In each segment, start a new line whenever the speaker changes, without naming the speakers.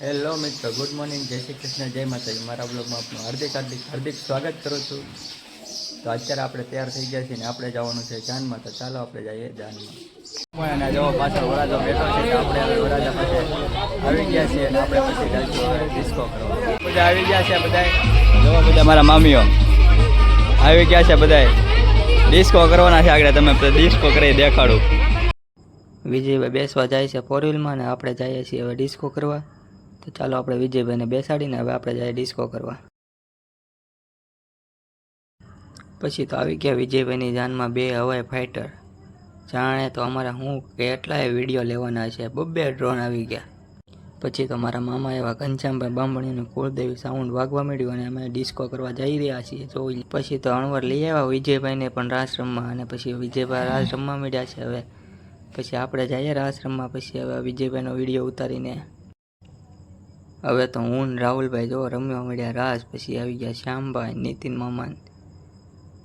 Hello મિત્રો good morning જય શ્રી કૃષ્ણ જય માતાજી મારા બ્લોગમાં આપનું હાર્દિક હાર્દિક હાર્દિક સ્વાગત કરું છું. તો અત્યારે આપણે તૈયાર થઈ ગયા છીએ ને આપણે જવાનું છે જાનમાં. તો ચાલો આપણે જઈએ જાનમાં. અને જો પાછળ વરાજો બેઠો છે તો આપણે હવે વરાજા પાસે આવી ગયા છીએ અને આપણે પછી ડિસ્કો કરવા. બધા આવી ગયા છે બધા જો બધા મારા મામીઓ. આવી ગયા છે બધા ડિસ્કો કરવાના છે આગળ. તમે ડિસ્કો કરી દેખાડું. વિજયભાઈ બેસવા જાય છે ફોર વ્હીલમાં અને આપણે જઈએ છીએ હવે ડિસ્કો કરવા. તો ચાલો આપણે વિજયભાઈને બેસાડીને હવે આપણે જઈએ ડિસ્કો કરવા. પછી તો આવી ગયા વિજયભાઈની જાનમાં બે હવાઈ ફાઇટર જાણે તો અમારા હું કેટલાય વીડિયો લેવાના છે. બબ્બે ડ્રોન આવી ગયા. પછી તો મારા મામા એવા ઘનશ્યામભાઈ બામણીનું કુળદેવી સાઉન્ડ વાગવા મળ્યું અને અમે ડિસ્કો કરવા જઈ રહ્યા છીએ, જોઈ પછી તો અણવર લઈ આવ્યા વિજયભાઈને પણ રાસ અને પછી વિજયભાઈ રાસ રમવા મળ્યા છે હવે. પછી આપણે જઈએ રાસ રમવા પછી હવે વિજયભાઈનો વીડિયો ઉતારીને હવે તો હું રાહુલભાઈ જો રમવા મળ્યા રાસ પછી આવી ગયા શ્યામભાઈ, નીતિન મામાન.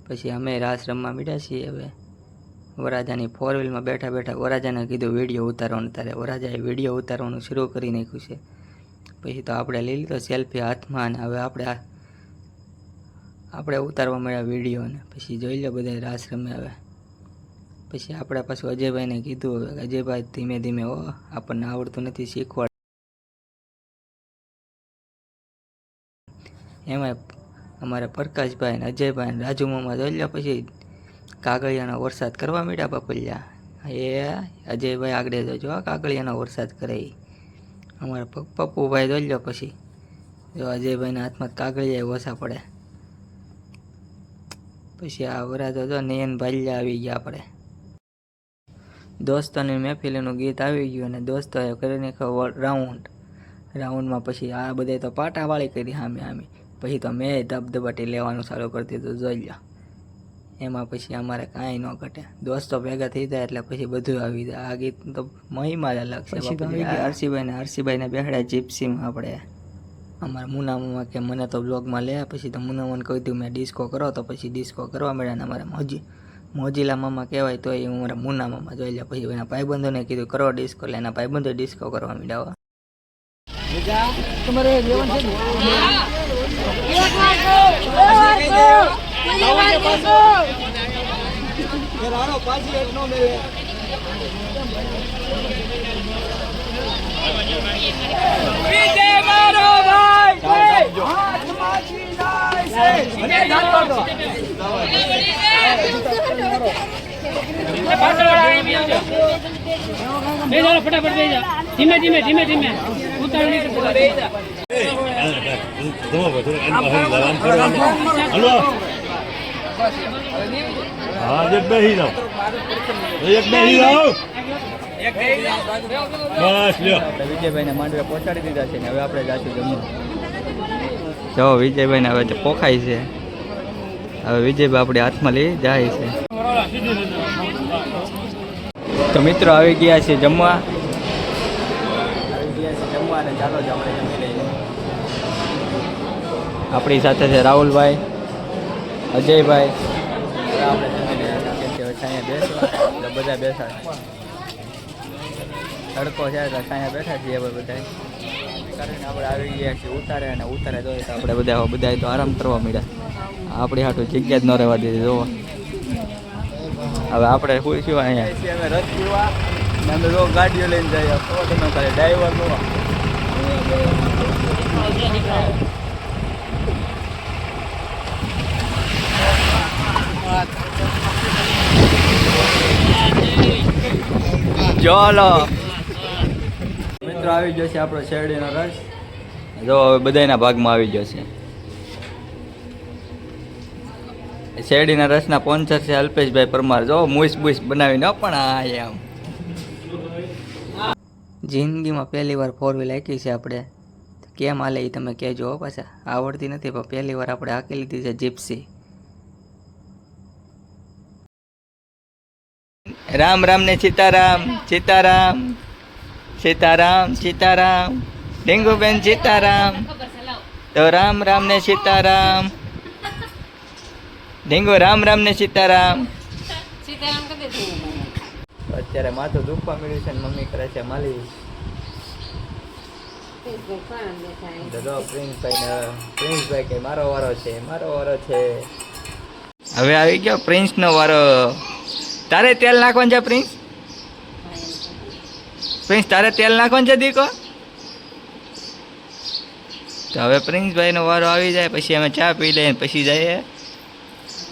પછી અમે રાસ રમવા મળ્યા છીએ હવે. વરાજાની ફોર વ્હીલમાં બેઠા બેઠા વરાજાને કીધું વીડિયો ઉતારવાનું, તારે વરાજાએ વીડિયો ઉતારવાનું શરૂ કરી નાખ્યું છે. પછી તો આપણે લઈ લીધો સેલ્ફી હાથમાં અને હવે આપણે આપણે ઉતારવા મળ્યા વિડીયોને. પછી જોઈ લો બધા રાસ રમે હવે. પછી આપણે પાછું અજયભાઈને કીધું હવે અજયભાઈ ધીમે ધીમે ઓ આપણને આવડતું નથી શીખવાડ એમાં અમારે પ્રકાશભાઈ ને અજયભાઈ ને રાજુ મામા દોડ્યા પછી કાગળિયાનો વરસાદ કરવા માંડ્યા બાપલિયા એ અજયભાઈ આગળ જોજો કાગળિયાનો વરસાદ કરે. અમારા પપ્પુભાઈ દોડ્યો પછી. જો અજયભાઈના હાથમાં કાગળિયા ઓછા પડે. પછી આ વરાતો જો નયન ભાલ્યા આવી ગયા આપણે. દોસ્તોની મહેફિલીનું ગીત આવી ગયું અને દોસ્તોએ કરી નાખ્યો રાઉન્ડ. રાઉન્ડમાં પછી આ બધે તો પાટાવાળી કરી સામે સામે પછી તો મેં ધબધબાટી લેવાનું ચાલુ કરી દીધું જોઈ લો એમાં પછી અમારે કાંઈ ન ઘટે. દોસ્તો ભેગા થઈ જાય એટલે પછી બધું આવી જાય. આ ગીત તો મહિમા જ અલગ છે હર્ષિભાઈને હર્ષિભાઈને બેહાડ્યા જીપ્સીમાં આપણે. અમારા મુનામામાં કે મને તો બ્લોગમાં લે પછી તો મુનામાને કહી દીધું મેં ડિસ્કો કરો. તો પછી ડિસ્કો કરવા મળ્યા ને અમારા મોજી મોજીલા મામા કહેવાય તો એ અમારા મુના મામા જોઈ લે પછી એના ભાઈબંધોને કીધું કરો ડિસ્કો એટલે એના ભાઈબંધો ડિસ્કો કરવા
બે જાઓ ફટાફટ ધીમે ધીમે ધીમે ધીમે.
હલો હા એક બેસી જાઓ એક બેસી જાઓ બસ લ્યો
વિજયભાઈને માંડવે પહોંચાડી દીધા છે ને હવે આપણે જાશું જમવા જો વિજયભાઈને હવે પોખાય છે. હવે વિજયભાઈ આપણે હાથમાં લઈ જાય છે. તો મિત્રો આવી ગયા છે જમવા. આવી ગયા છે જમવા અને ચાલો જ જમી લઈએ આપણી સાથે છે રાહુલભાઈ અજયભાઈ. આપણે બધા બેસા તડકો છે એટલે અહીંયા બેઠા છીએ હવે બધા કરીને આપણે આવી ગયા છીએ ઉતારે અને ઉતારે જોઈએ તો આપણે બધા બધા તો આરામ કરવા મળ્યા આપણી હાટું જગ્યા જ ન રહેવા દીધી જોવો હવે આપણે શું શું અહીંયા. અમે રસ પીવા અમે જો ગાડીઓ લઈને જઈએ. તો તમે ખાલી ડ્રાઈવર જોવા ચાલો. મિત્રો આવી ગયો છે આપણો શેરડીનો રસ. જો હવે બધાના ભાગમાં આવી ગયો છે. શેરડીના રસના સ્પોન્સર છે અલ્પેશભાઈ પરમાર. જો મુઈસ બુઈસ ન પણ આ એમ. જિંદગીમાં પહેલી વાર ફોર વ્હીલ હાકી છે આપણે. કેમ હાલે એ તમે કહેજો પાછા. આવડતી નથી પણ પહેલી વાર આપણે હાકી લીધી છે જીપ્સી રામ રામ ને સીતારામ સીતારામ સીતારામ સીતારામ. ડીંગુબેન સીતારામ. તો રામ રામ ને સીતારામ. ડીંગુ રામ રામ ને સીતારામ. અત્યારે માથું દુખવા મળ્યું છે ને મમ્મી કરે છે
માલી પ્રિન્સભાઈ પ્રિન્સભાઈ કે, મારો વારો છે, મારો વારો છે. હવે આવી ગયો પ્રિન્સનો વારો. તારે તેલ નાખવાનું છે પ્રિન્સ? પ્રિન્સ તારે તેલ નાખવાનું છે દીકો? તો હવે પ્રિન્સભાઈનો વારો આવી જાય પછી અમે ચા પી લઈએ પછી જઈએ.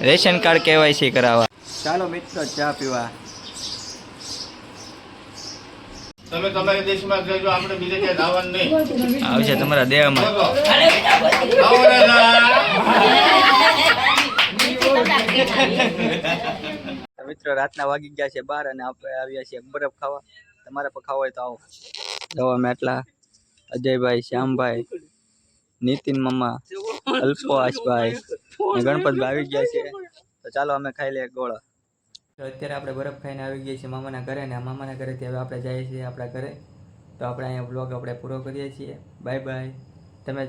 રેશન કાર્ડ કેવાયસી કરાવવા. ચાલો મિત્રો ચા પીવા.
તમે તમારા દેશમાં જજો આપણે બીજે ક્યાંય જવાનું નહીં.
આવશે તમારા દેહમાં
આવો
મિત્રો, રાતના વાગી ગયા છે બાર અને આપણે આવ્યા છીએ બરફ ખાવા. તમારે પણ ખાવા હોય તો આવો. જવા મેટલા, અજયભાઈ, શ્યામભાઈ, નીતિન મમ્મા અલ્પવાસભાઈ ગણપતભાઈ આવી ગયા છે. તો ચાલો અમે ખાઈ લઈએ ગોળા. તો અત્યારે આપણે બરફ ખાઈને આવી ગયા છીએ મામાના ઘરે ને મામાના ઘરેથી હવે આપણે જઈએ છીએ આપણા ઘરે. તો આપણે અહીંયા બ્લોગ આપણે પૂરો કરીએ છીએ. બાય બાય તમે